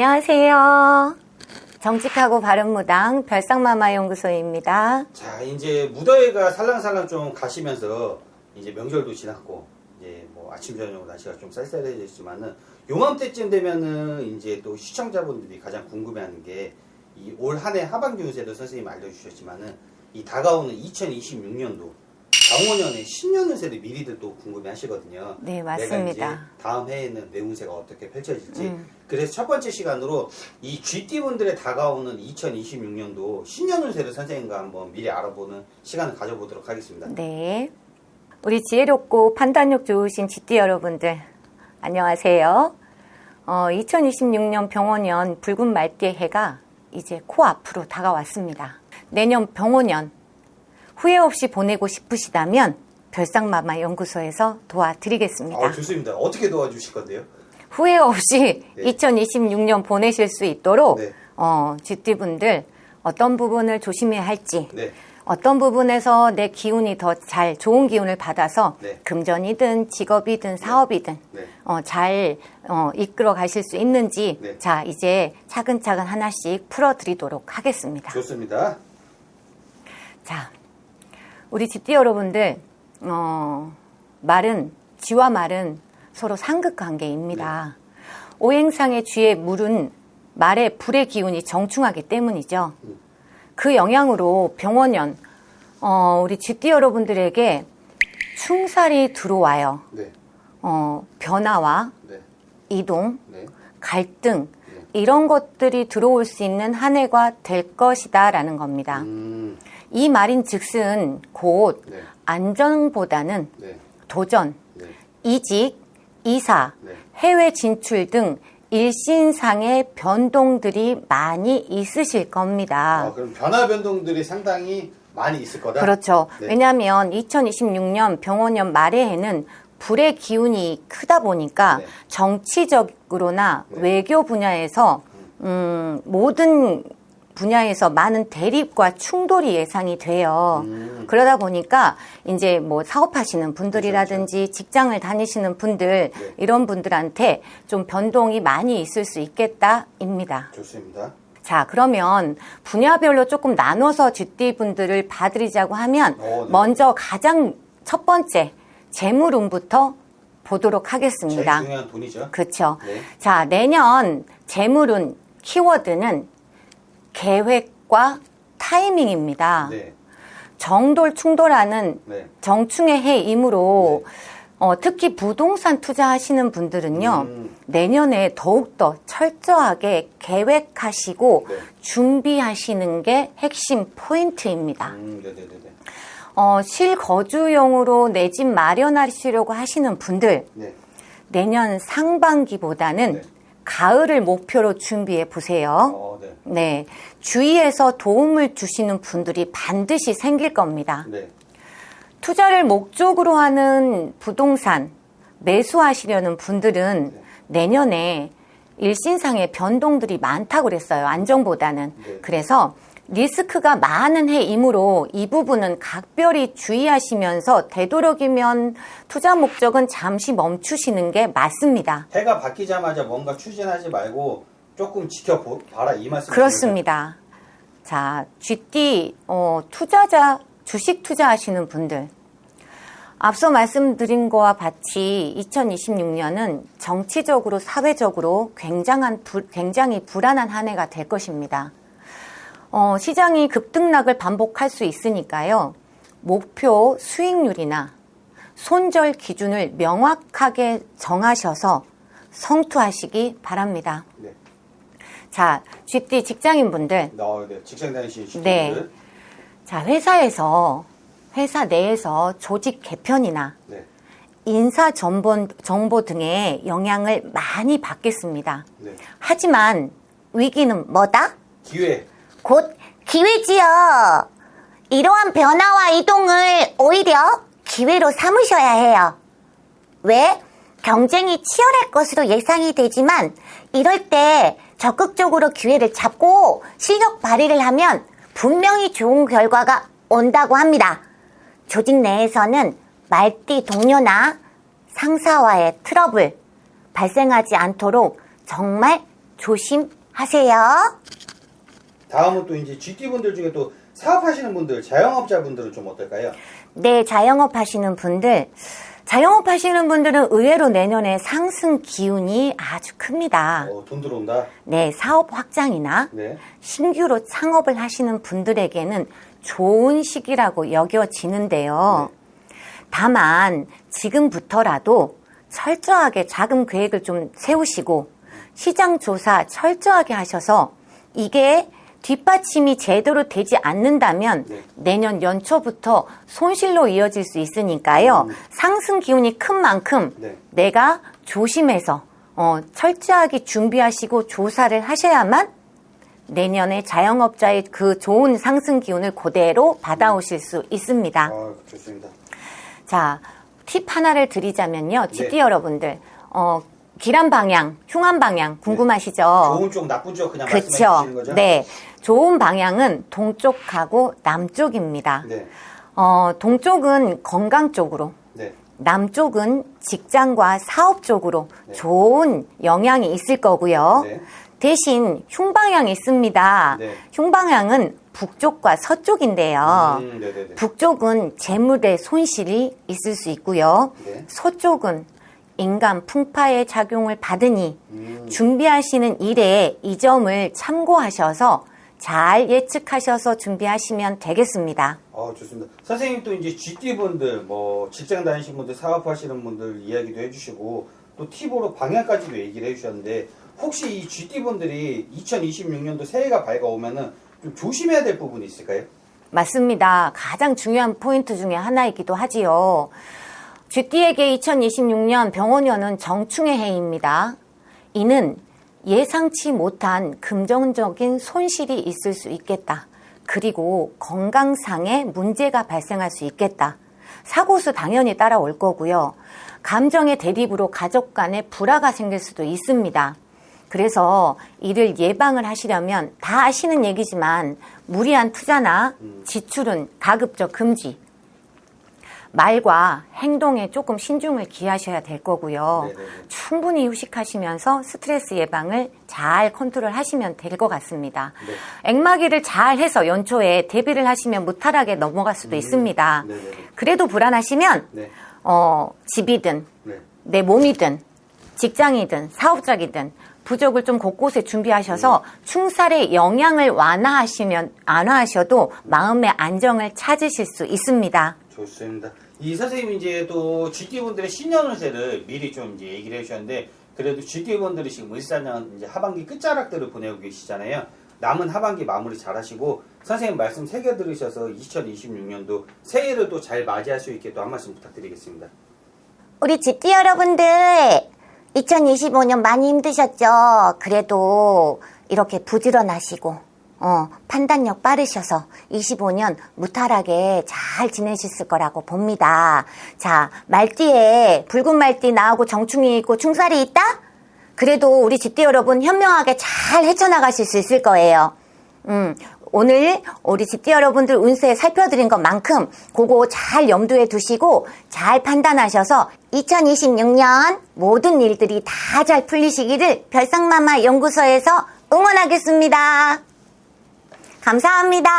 안녕하세요. 정직하고 바른 무당 별상마마 연구소입니다. 자, 이제 무더위가 살랑살랑 좀 가시면서 이제 명절도 지났고 이제 뭐 아침 저녁 날씨가 좀 쌀쌀해졌지만은 요맘때쯤 되면은 이제 또 시청자분들이 가장 궁금해하는 게 이 올 한해 하반기 운세도 선생님 알려주셨지만은 이 다가오는 2026년도 경호년의 신년 운세를 미리들 또 궁금해 하시거든요. 네, 내가 이제 맞습니다. 다음 해에는 내 운세가 어떻게 펼쳐질지. 음. 그래서 첫 번째 시간으로 이 GT 분들의 다가오는 2026년도 신년 운세를 선생님과 한번 미리 알아보는 시간을 가져보도록 하겠습니다. 네. 우리 지혜롭고 판단력 좋으신 GT 여러분들, 안녕하세요. 어, 2026년 병원년 붉은 말띠의 해가 이제 코앞으로 다가왔습니다. 내년 병원년 후회 없이 보내고 싶으시다면 별상마마 연구소에서 도와드리겠습니다. 아, 좋습니다. 어떻게 도와주실 건데요? 후회 없이 네. 2026년 보내실 수 있도록 네. 어, GT분들 어떤 부분을 조심해야 할지 네. 어떤 부분에서 내 기운이 더 잘 좋은 기운을 받아서 네. 금전이든 직업이든 사업이든 네. 어, 잘 어, 이끌어 가실 수 있는지 네. 자 이제 차근차근 하나씩 풀어드리도록 하겠습니다. 좋습니다. 자, 우리 집디 여러분들, 어, 말은, 쥐와 말은 서로 상극 관계입니다. 오행상의 쥐의 물은 말의 불의 기운이 정충하기 때문이죠. 그 영향으로 병원연, 어, 우리 집디 여러분들에게 충살이 들어와요. 네. 어, 변화와 네. 이동, 네. 갈등, 이런 것들이 들어올 수 있는 한 해가 될 것이다라는 겁니다. 음. 이 말인 즉슨 곧 네. 안정보다는 네. 도전, 네. 이직, 이사, 네. 해외 진출 등 일신상의 변동들이 많이 있으실 겁니다. 아, 그럼 변화 변동들이 상당히 많이 있을 거다. 그렇죠. 네. 왜냐하면 2026년 병원년 말의 해는 불의 기운이 크다 보니까 네. 정치적으로나 네. 외교 분야에서 음, 모든 분야에서 많은 대립과 충돌이 예상이 돼요. 음. 그러다 보니까 이제 뭐 사업하시는 분들이라든지 직장을 다니시는 분들 그렇죠, 네. 이런 분들한테 좀 변동이 많이 있을 수 있겠다입니다. 좋습니다. 자, 그러면 분야별로 조금 나눠서 GT 분들을 봐드리자고 하면 어, 네. 먼저 가장 첫 번째 재물운부터 보도록 제일 하겠습니다. 중요한 돈이죠. 그렇죠. 네. 자, 내년 재물운 키워드는 계획과 타이밍입니다. 네. 정돌 충돌하는 네. 정충의 해이므로 어, 특히 부동산 투자하시는 분들은요 음. 내년에 더욱더 철저하게 계획하시고 네. 준비하시는 게 핵심 포인트입니다. 음, 네, 네, 네, 네. 어, 실거주용으로 내 집 마련하시려고 하시는 분들 네. 내년 상반기보다는 네. 가을을 목표로 준비해 보세요. 어, 네. 네, 주위에서 도움을 주시는 분들이 반드시 생길 겁니다. 네. 투자를 목적으로 하는 부동산 매수하시려는 분들은 네. 내년에 일신상의 변동들이 많다고 그랬어요. 안정보다는. 네. 그래서 리스크가 많은 해이므로 이 부분은 각별히 주의하시면서 되도록이면 투자 목적은 잠시 멈추시는 게 맞습니다. 해가 바뀌자마자 뭔가 추진하지 말고 조금 지켜봐라 이 말씀. 그렇습니다. 자, GT 어, 투자자 주식 투자하시는 분들 앞서 말씀드린 거와 같이 2026년은 정치적으로 사회적으로 굉장한 불- 굉장히 불안한 한 해가 될 것입니다. 어, 시장이 급등락을 반복할 수 있으니까요. 목표 수익률이나 손절 기준을 명확하게 정하셔서 성투하시기 바랍니다. 네. 자, GT 직장인분들, 어, 네. 직장 다니시는 네. 자, 회사에서, 회사 내에서 조직 개편이나 네. 인사 정보, 정보 등의 영향을 많이 받겠습니다. 네. 하지만 위기는 뭐다? 기회. 곧 기회지요. 이러한 변화와 이동을 오히려 기회로 삼으셔야 해요. 왜? 경쟁이 치열할 것으로 예상이 되지만 이럴 때 적극적으로 기회를 잡고 실력 발휘를 하면 분명히 좋은 결과가 온다고 합니다. 조직 내에서는 말띠 동료나 상사와의 트러블 발생하지 않도록 정말 조심하세요. 다음은 또 이제 GT 분들 중에 또 사업하시는 분들, 자영업자 분들은 좀 어떨까요? 네, 자영업 하시는 분들. 자영업 하시는 분들은 의외로 내년에 상승 기운이 아주 큽니다. 어, 돈 들어온다. 네, 사업 확장이나 네. 신규로 창업을 하시는 분들에게는 좋은 시기라고 여겨지는데요. 다만 지금부터라도 철저하게 자금 계획을 좀 세우시고 시장 조사 철저하게 하셔서 이게 뒷받침이 제대로 되지 않는다면 네. 내년 연초부터 손실로 이어질 수 있으니까요. 상승 기운이 큰 만큼 네. 내가 조심해서 어, 철저하게 준비하시고 조사를 하셔야만 내년에 자영업자의 그 좋은 상승 기운을 그대로 받아오실 수 있습니다. 아, 좋습니다. 자, 팁 하나를 드리자면요. GT 네. 여러분들, 어, 길한 방향, 흉한 방향 궁금하시죠? 좋은 쪽, 나쁜 쪽 그냥 말씀해 그렇죠. 주시는 거죠? 네. 좋은 방향은 동쪽하고 남쪽입니다. 네. 어, 동쪽은 건강 쪽으로, 네. 남쪽은 직장과 사업 쪽으로 네. 좋은 영향이 있을 거고요. 네. 대신 흉방향이 있습니다. 네. 흉방향은 북쪽과 서쪽인데요. 음, 네네네. 북쪽은 재물의 손실이 있을 수 있고요. 네. 서쪽은 인간 풍파의 작용을 받으니 음, 준비하시는 일에 이 점을 참고하셔서 잘 예측하셔서 준비하시면 되겠습니다. 어, 좋습니다. 선생님 또 이제 GT 분들, 뭐 직장 다니시는 분들, 사업하시는 분들 이야기도 해주시고 또 팁으로 방향까지도 얘기를 해주셨는데 혹시 이 GT 분들이 2026년도 새해가 밝아오면은 좀 조심해야 될 부분이 있을까요? 맞습니다. 가장 중요한 포인트 중에 하나이기도 하지요. GT에게 2026년 병원년은 정충의 해입니다. 이는 예상치 못한 금전적인 손실이 있을 수 있겠다. 그리고 건강상의 문제가 발생할 수 있겠다. 사고수 당연히 따라올 거고요. 감정의 대립으로 가족 간에 불화가 생길 수도 있습니다. 그래서 이를 예방을 하시려면 다 아시는 얘기지만 무리한 투자나 지출은 가급적 금지. 말과 행동에 조금 신중을 기하셔야 될 거고요. 네네네. 충분히 휴식하시면서 스트레스 예방을 잘 컨트롤 하시면 될 것 같습니다. 네. 앵마기를 잘 해서 연초에 대비를 하시면 무탈하게 넘어갈 수도 있습니다. 음. 네네네. 그래도 불안하시면 네. 어, 집이든 네. 내 몸이든 직장이든 사업자이든 부적을 좀 곳곳에 준비하셔서 충살의 영향을 완화하시면 완화하셔도 마음의 안정을 찾으실 수 있습니다. 좋습니다. 이 선생님이 이제 또 GT 분들의 신년운세를 미리 좀 이제 얘기를 해주셨는데 그래도 GT 분들이 지금 을사년 이제 하반기 끝자락들을 보내고 계시잖아요. 남은 하반기 마무리 잘 하시고 선생님 말씀 새겨 들으셔서 2026년도 새해를 또 잘 맞이할 수 있게 또 한 말씀 부탁드리겠습니다. 우리 GT 여러분들 2025년 많이 힘드셨죠? 그래도 이렇게 부지런하시고 어, 판단력 빠르셔서 25년 무탈하게 잘 지내셨을 거라고 봅니다. 자, 말띠에 붉은 말띠 나오고 정충이 있고 충살이 있다? 그래도 우리 GT 여러분 현명하게 잘 헤쳐나가실 수 있을 거예요. 음, 오늘 우리 집디 여러분들 운세 살펴드린 것만큼 그거 잘 염두에 두시고 잘 판단하셔서 2026년 모든 일들이 다 잘 풀리시기를 별상마마 연구소에서 응원하겠습니다. 감사합니다.